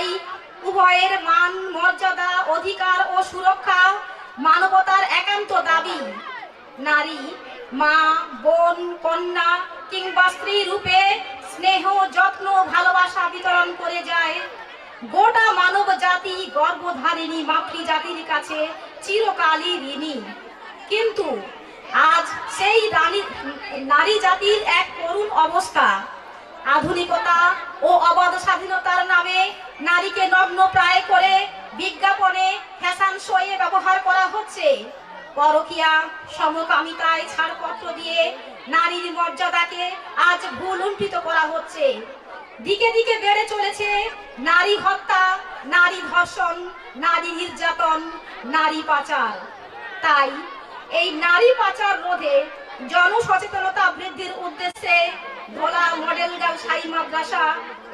চাই। উভয়ের মান, মর্যাদা, অধিকার ও সুরক্ষা মানবতার একান্ত দাবি। নারী, মা, বোন, কন্যা কিংবা স্ত্রী রূপে স্নেহ, যত্ন, ভালোবাসা বিতরণ করে যায়। গোটা মানব জাতি গর্বধারিণী মাতৃ জাতির কাছে চিরকালই ঋণী। কিন্তু আজ সেই রানী, নারী জাতির এক করুণ অবস্থা। আধুনিকতা ও অবাধ স্বাধীনতার হচ্ছে পরকিয়া সমকামিতায় ছাড়পত্র দিয়ে নারীর মর্যাদাকে আজ ভুলুণ্ঠিত করা হচ্ছে। দিকে দিকে বেড়ে চলেছে নারী হত্যা, নারী ধর্ষণ, নারী নির্যাতন, নারী পাচার। তাই এই নারী পাচার রোধে জনসচেতনতা বৃদ্ধির উদ্দেশ্যে ভোলা মডেল সাই মাদ্রাসা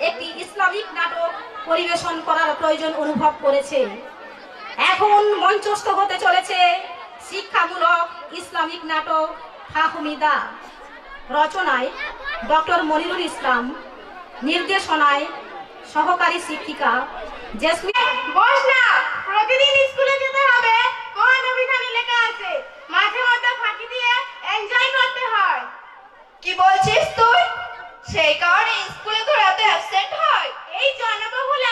একটি ইসলামিক নাটক পরিবেশন করার প্রয়োজন অনুভব করেছে। এখন মঞ্চস্থ হতে চলেছে শিক্ষামূলক ইসলামিক নাটক ফাহমিদা। রচনায় ডক্টর মনিরুল ইসলাম নির্দেশনায় সহকারী শিক্ষিকা জেসমিন। না প্রতিদিন স্কুলে যেতে হবে। মাঝে মধ্যে এনজয় করতে হয়। বলছিস তুই? সেই কারণে স্কুলে হয়? এই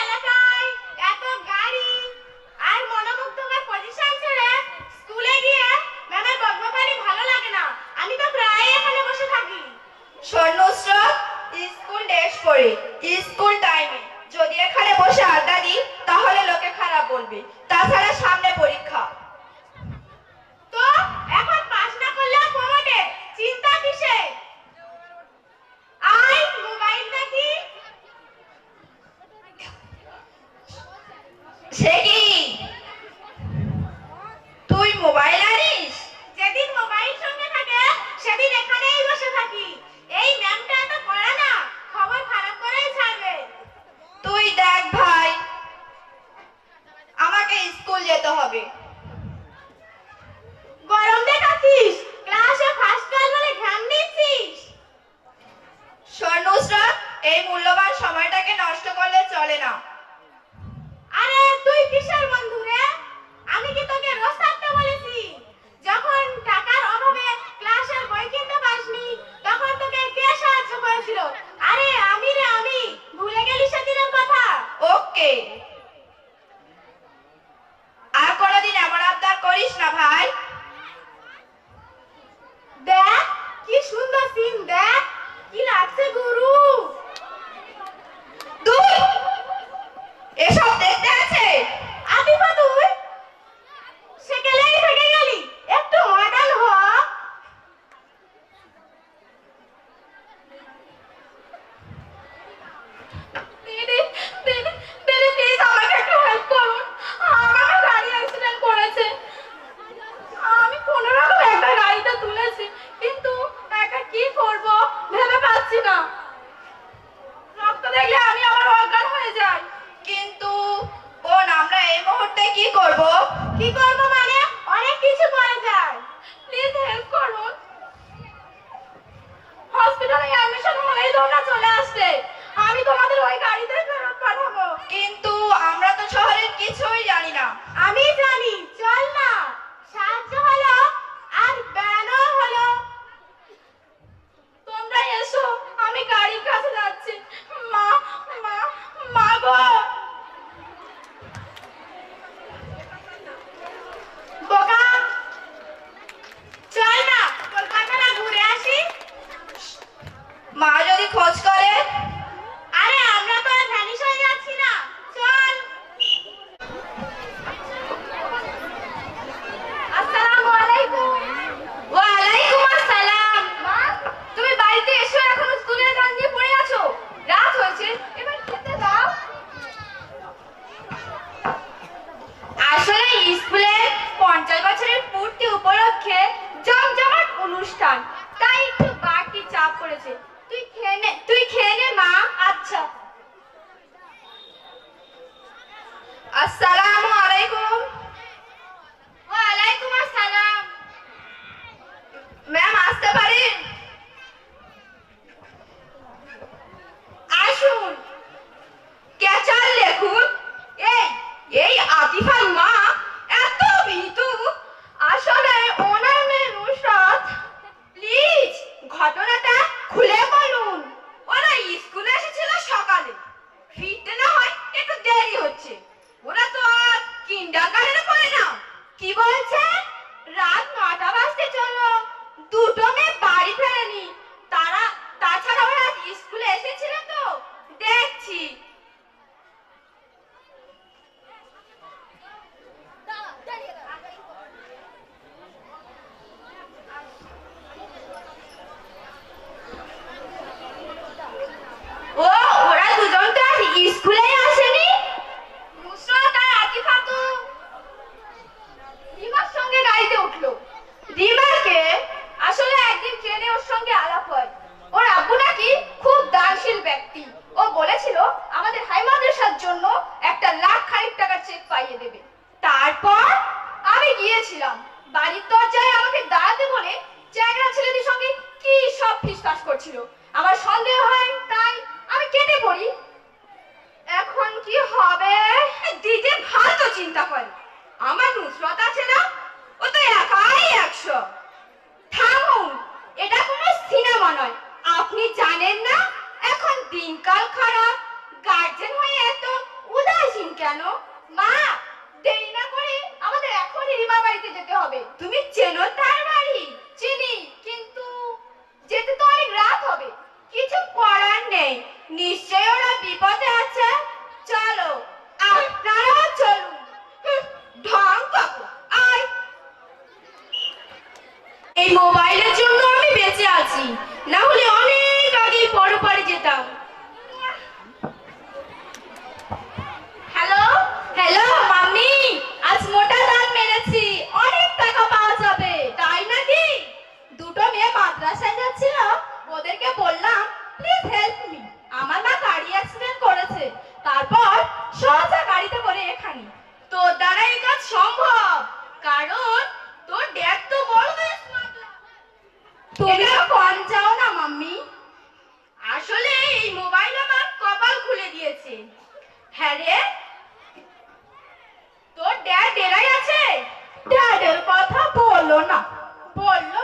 এলাকায় এত গাড়ি আমি তোমাদের ওই গাড়িতে ফেরত পাঠাবো। কিন্তু Basta la কি বলছে রাত নটা বাজতে চলো দুটো মেয়ে এই মোবাইলের জন্য আমি বেঁচে আছি। না হলে অনেক আগেই পারে যেতাম। হ্যাঁ তোর ড্যাড ডেরাই আছে? ড্যাডের কথা বলল না। বলল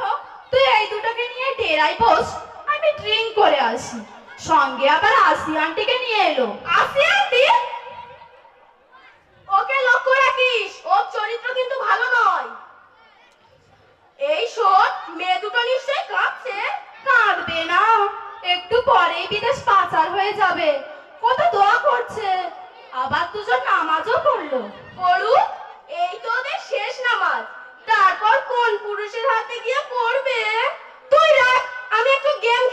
তুই এই দুটোকে নিয়ে ডেরাই বস আমি ড্রিঙ্ক করে আসি। সঙ্গে আবার আসি আন্টিকে নিয়ে এলো। আসি আন্টি? ওকে লক্ষ্য রাখিস ওর চরিত্র কিন্তু ভালো নয়। এই শোন মেয়ে দুটো নিশ্চয়ই কাঁদছে। কাঁদবে না। একটু পরেই বিদেশ পাচার হয়ে যাবে। কত দোয়া করছে। আবার দুজন নামাজও পড়ল। পড়ুক, এই তো ওদের শেষ নামাজ। তারপর কোন পুরুষের হাতে গিয়ে পড়বে? তুই রাখ, আমি একটু গেম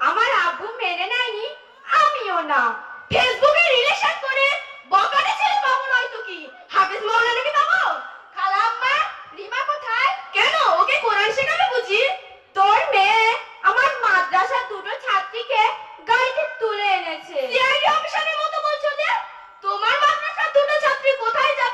আমার আব্বু মেনে নেয়নি, আমিও না। ফেসবুকে রিলেশন করে বকাটে ছেলে পাবো নয়তো কি? হাফেজ মাওলানাকে পাবো? খালাম্মা, রিমা কোথায়? কেন? ওকে কোরআন শেখাবে বুঝি? তোর মেয়ে আমার মাদ্রাসা দুটো ছাত্রীকে গাড়িতে তুলে এনেছে। সিআইডি অফিসারের মতো বলছো যে? তোমার মাদ্রাসা দুটো ছাত্রী কোথায় যাবে?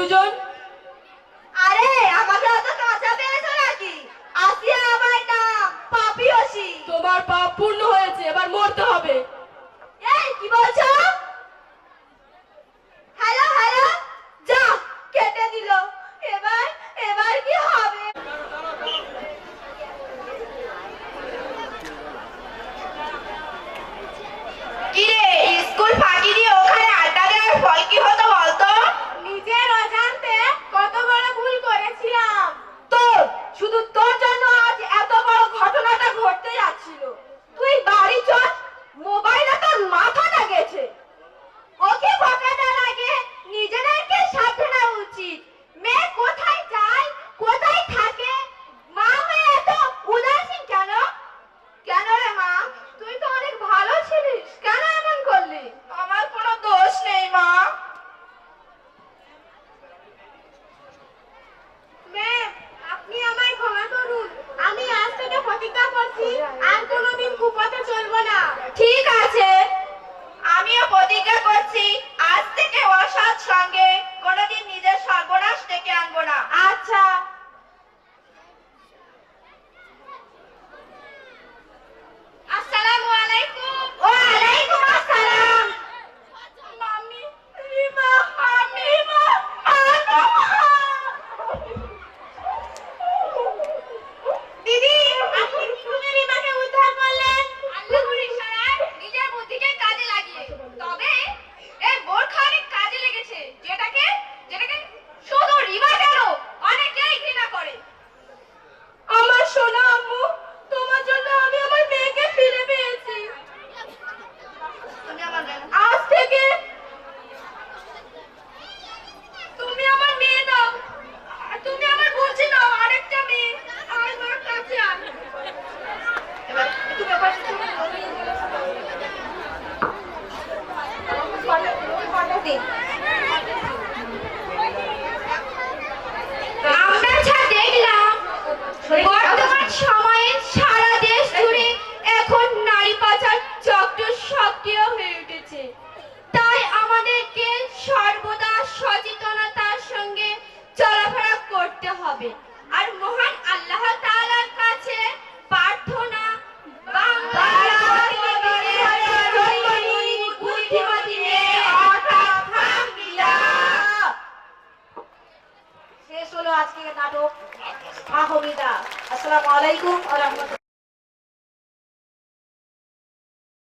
দুজন